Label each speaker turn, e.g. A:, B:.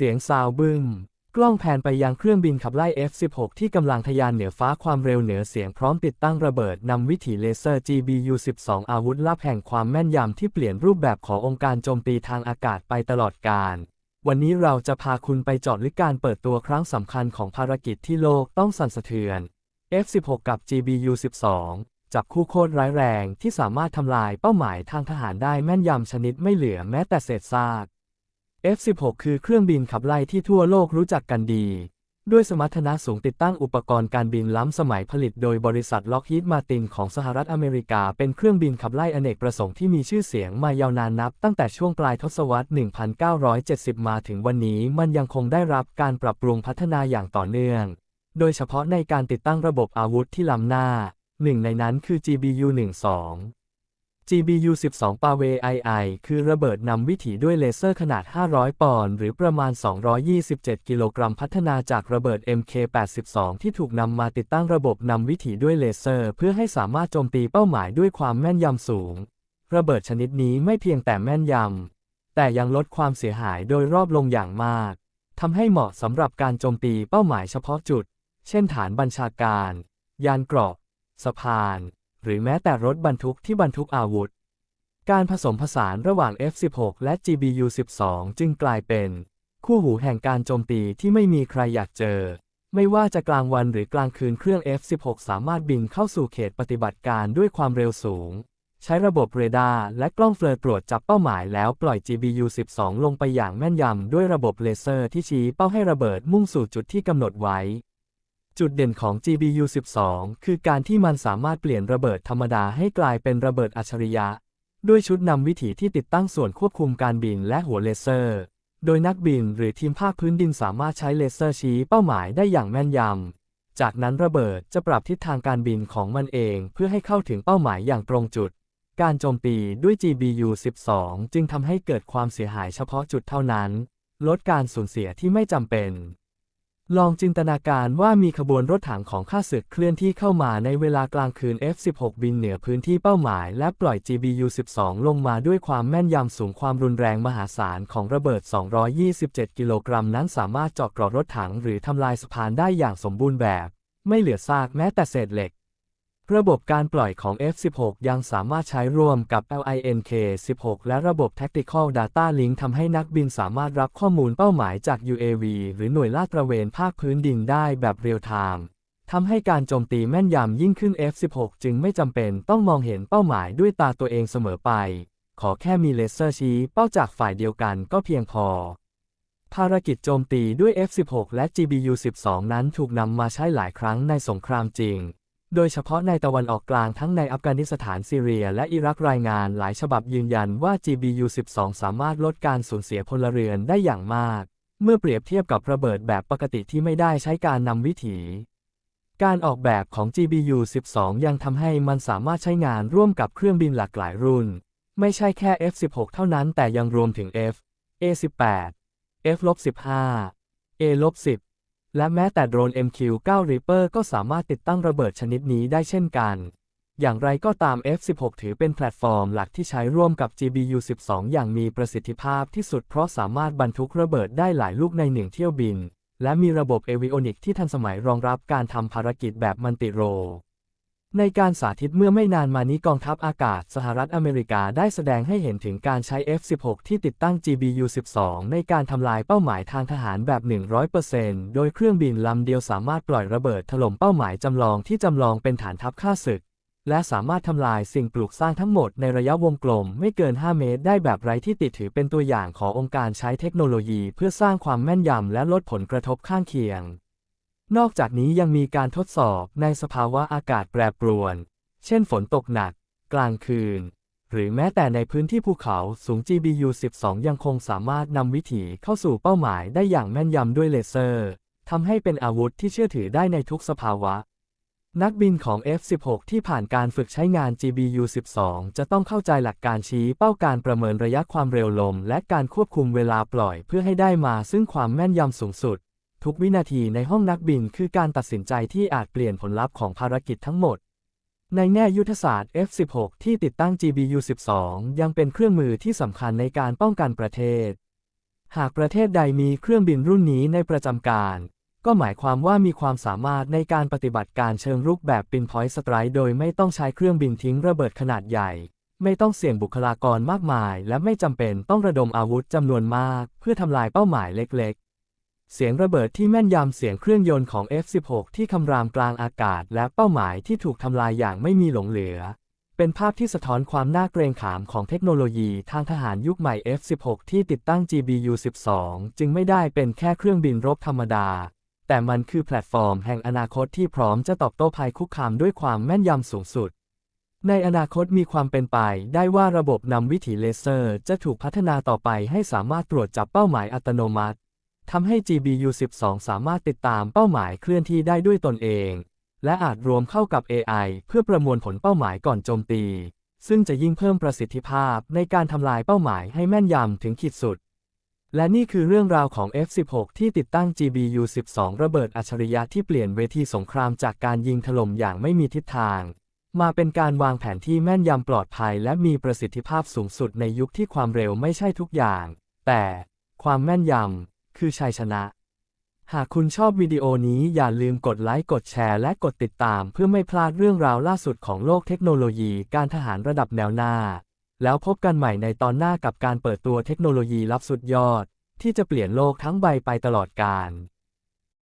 A: เสียงซาวบึ้ม กล้องแผนไปยังเครื่องบินขับไล่ F-16 ที่กำลังทะยานเหนือฟ้าความเร็วเหนือเสียงพร้อมติดตั้งระเบิดนำวิถีเลเซอร์ GBU-12 อาวุธลับแห่งความแม่นยำที่เปลี่ยนรูปแบบขององค์การโจมตีทางอากาศไปตลอดกาลวันนี้เราจะพาคุณไปจอดลึกการเปิดตัวครั้งสำคัญของภารกิจที่โลกต้องสั่นสะเทือน F-16 กับ GBU-12 จับคู่โคตรร้ายแรงที่สามารถทำลายเป้าหมายทางทหารได้แม่นยำชนิดไม่เหลือแม้แต่เศษซาก F-16 คือเครื่องบินขับไล่ที่ทั่วโลกรู้จักกันดี ด้วยสมรรถนะสูงติดตั้งอุปกรณ์การบินล้ำสมัยผลิตโดยบริษัทล็อกฮีดมาตินของสหรัฐอเมริกา เป็นเครื่องบินขับไล่อเนกประสงค์ที่มีชื่อเสียงมายาวนานนับ ตั้งแต่ช่วงปลายทศวรรษ 1970 มาถึงวันนี้มันยังคงได้รับการปรับปรุงพัฒนาอย่างต่อเนื่อง โดยเฉพาะในการติดตั้งระบบอาวุธที่ล้ำหน้า หนึ่งในนั้นคือ GBU-12 GBU-12 ปาเว II คือระเบิดนำวิถีด้วยเลเซอร์ขนาด 500 ปอนด์หรือประมาณ 227 กิโลกรัมพัฒนาจากระเบิด MK82 ที่ถูกนำมาติดตั้งระบบนำวิถีด้วยเลเซอร์ เพื่อให้สามารถโจมตีเป้าหมายด้วยความแม่นยำสูง ระเบิดชนิดนี้ไม่เพียงแต่แม่นยำ แต่ยังลดความเสียหายโดยรอบลงอย่างมากทำให้เหมาะสำหรับการโจมตีเป้าหมายเฉพาะจุด เช่นฐานบัญชาการ ยานเกราะ สะพาน หรือแม้แต่รถบรรทุกที่บรรทุกอาวุธ การผสมผสานระหว่าง F-16 และ GBU-12 จึงกลายเป็น คู่หูแห่งการโจมตีที่ไม่มีใครอยากเจอ ไม่ว่าจะกลางวันหรือกลางคืนเครื่อง F-16 สามารถบินเข้าสู่เขตปฏิบัติการด้วยความเร็วสูง ใช้ระบบเรดาร์และกล้องเฟลอตรวจจับเป้าหมายแล้วปล่อย GBU-12 ลงไปอย่างแม่นยำด้วยระบบเลเซอร์ที่ชี้เป้าให้ระเบิดมุ่งสู่จุดที่กำหนดไว้ จุดเด่นของ GBU-12 คือการที่มันสามารถเปลี่ยนระเบิดธรรมดาให้กลายเป็นระเบิดอัจฉริยะ ด้วยชุดนำวิถีที่ติดตั้งส่วนควบคุมการบินและหัวเลเซอร์ โดยนักบินหรือทีมภาคพื้นดินสามารถใช้เลเซอร์ชี้เป้าหมายได้อย่างแม่นยำ จากนั้นระเบิดจะปรับทิศทางการบินของมันเองเพื่อให้เข้าถึงเป้าหมายอย่างตรงจุด การโจมตีด้วย GBU-12 จึงทำให้เกิดความเสียหายเฉพาะจุดเท่านั้น ลดการสูญเสียที่ไม่จำเป็น ลองจินตนาการว่ามีขบวนรถถังของข้าศึกเคลื่อนที่เข้ามาในเวลากลางคืน F-16 บินเหนือพื้นที่เป้าหมาย และปล่อย GBU-12 ลงมาด้วยความแม่นยำสูงความรุนแรงมหาศาลของระเบิด 227 กิโลกรัมนั้นสามารถเจาะกรอรถถังหรือทำลายสะพานได้อย่างสมบูรณ์แบบ ไม่เหลือซากแม้แต่เศษเหล็ก ระบบการปล่อยของ F-16 ยังสามารถใช้ร่วมกับ LINK-16 และระบบ Tactical Data Link ทำให้นักบินสามารถรับข้อมูลเป้าหมายจาก UAV หรือหน่วยลาดตระเวนภาคพื้นดินได้แบบเรียลไทม์ทำให้การโจมตีแม่นยำยิ่งขึ้น F-16 จึงไม่จำเป็นต้องมองเห็นเป้าหมายด้วยตาตัวเองเสมอไป ขอแค่มีเลเซอร์ชี้เป้าจากฝ่ายเดียวกันก็เพียงพอภารกิจโจมตีด้วย F-16 และ GBU-12 นั้นถูกนำมาใช้หลายครั้งในสงครามจริง โดยเฉพาะในตะวันออกกลางทั้งในอัฟกานิสถานซีเรีย และอิรักรายงานหลายฉบับยืนยันว่า GBU-12 สามารถลดการสูญเสียพลเรือนได้อย่างมาก เมื่อเปรียบเทียบกับระเบิดแบบปกติที่ไม่ได้ใช้การนำวิถี การออกแบบของ GBU-12 ยังทำให้มันสามารถใช้งานร่วมกับเครื่องบินหลากหลายรุ่น ไม่ใช่แค่ F-16 เท่านั้นแต่ยังรวมถึง F A-18 F-15 A-10 และแม้แต่โดรน MQ-9 Reaper ก็สามารถติดตั้งระเบิดชนิดนี้ได้เช่นกัน อย่างไรก็ตาม F-16 ถือเป็นแพลตฟอร์มหลักที่ใช้ร่วมกับ GBU-12 อย่างมีประสิทธิภาพที่สุดเพราะสามารถบรรทุกระเบิดได้หลายลูกในหนึ่งเที่ยวบิน และมีระบบเอวิโอนิกที่ทันสมัยรองรับการทำภารกิจแบบมันติโร ในการสาธิตเมื่อไม่นานมานี้กองทัพอากาศสหรัฐอเมริกาได้แสดงให้เห็นถึงการใช้ F-16 ที่ติดตั้ง GBU-12 ในการทำลายเป้าหมายทางทหารแบบ 100%โดยเครื่องบินลำเดียวสามารถปล่อยระเบิดถล่มเป้าหมายจำลองที่จำลองเป็นฐานทัพฆ่าศึก และสามารถทำลายสิ่งปลูกสร้างทั้งหมดในระยะวงกลมไม่เกิน 5 เมตร ได้แบบไร้ที่ติดถือเป็นตัวอย่างขององค์การใช้เทคโนโลยี เพื่อสร้างความแม่นยำและลดผลกระทบข้างเคียง นอกจากนี้ยังมีการทดสอบในสภาวะอากาศแปรปรวน เช่นฝนตกหนัก กลางคืน หรือแม้แต่ในพื้นที่ภูเขาสูง GBU-12 ยังคงสามารถนำวิถีเข้าสู่เป้าหมายได้อย่างแม่นยำด้วยเลเซอร์ทำให้เป็นอาวุธที่เชื่อถือได้ในทุกสภาวะ นักบินของ F-16 ที่ผ่านการฝึกใช้งาน GBU-12 จะต้องเข้าใจหลักการชี้เป้าการประเมินระยะความเร็วลม และการควบคุมเวลาปล่อยเพื่อให้ได้มาซึ่งความแม่นยำสูงสุด ทุกวินาทีในห้องนักบินคือการตัดสินใจที่อาจเปลี่ยนผลลัพธ์ของภารกิจทั้งหมด ในแง่ยุทธศาสตร์ F-16 ที่ติดตั้ง GBU-12 ยังเป็นเครื่องมือที่สำคัญในการป้องกันประเทศ หากประเทศใดมีเครื่องบินรุ่นนี้ในประจำการ ก็หมายความว่ามีความสามารถในการปฏิบัติการเชิงรุกแบบปินพอยต์สไตร์โดยไม่ต้องใช้เครื่องบินทิ้งระเบิดขนาดใหญ่ ไม่ต้องเสี่ยงบุคลากรมากมาย และไม่จำเป็นต้องระดมอาวุธจำนวนมาก เพื่อทำลายเป้าหมายเล็กๆ เสียงระเบิดที่แม่นยำเสียงเครื่องยนต์ของ F-16 ที่คำรามกลางอากาศและเป้าหมายที่ถูกทำลายอย่างไม่มีหลงเหลือ เป็นภาพที่สะท้อนความน่าเกรงขามของเทคโนโลยีทางทหารยุคใหม่ F-16 ที่ติดตั้ง GBU-12 จึงไม่ได้เป็นแค่เครื่องบินรบธรรมดา แต่มันคือแพลตฟอร์มแห่งอนาคตที่พร้อมจะตอบโต้ภัยคุกคามด้วยความแม่นยำสูงสุดในอนาคตมีความเป็นไปได้ว่าระบบนำวิถีเลเซอร์ จะถูกพัฒนาต่อไปให้สามารถตรวจจับเป้าหมายอัตโนมัติ ทำให้ GBU-12 สามารถติดตามเป้าหมายเคลื่อนที่ได้ด้วยตนเอง และอาจรวมเข้ากับ AI เพื่อประมวลผลเป้าหมายก่อนโจมตี ซึ่งจะยิ่งเพิ่มประสิทธิภาพในการทำลายเป้าหมายให้แม่นยำถึงขีดสุด และนี่คือเรื่องราวของ F-16 ที่ติดตั้ง GBU-12 ระเบิดอัจฉริยะที่เปลี่ยนเวทีสงครามจากการยิงถล่มอย่างไม่มีทิศทาง มาเป็นการวางแผนที่แม่นยำปลอดภัย และมีประสิทธิภาพสูงสุดในยุคที่ความเร็วไม่ใช่ทุกอย่าง แต่ความแม่นยำ คือชัยชนะ หากคุณชอบวิดีโอนี้อย่าลืมกดไลค์กดแชร์และกดติดตาม เพื่อไม่พลาดเรื่องราวล่าสุดของโลกเทคโนโลยีการทหารระดับแนวหน้า แล้วพบกันใหม่ในตอนหน้ากับการเปิดตัวเทคโนโลยีลับสุดยอด ที่จะเปลี่ยนโลกทั้งใบไปตลอดกาล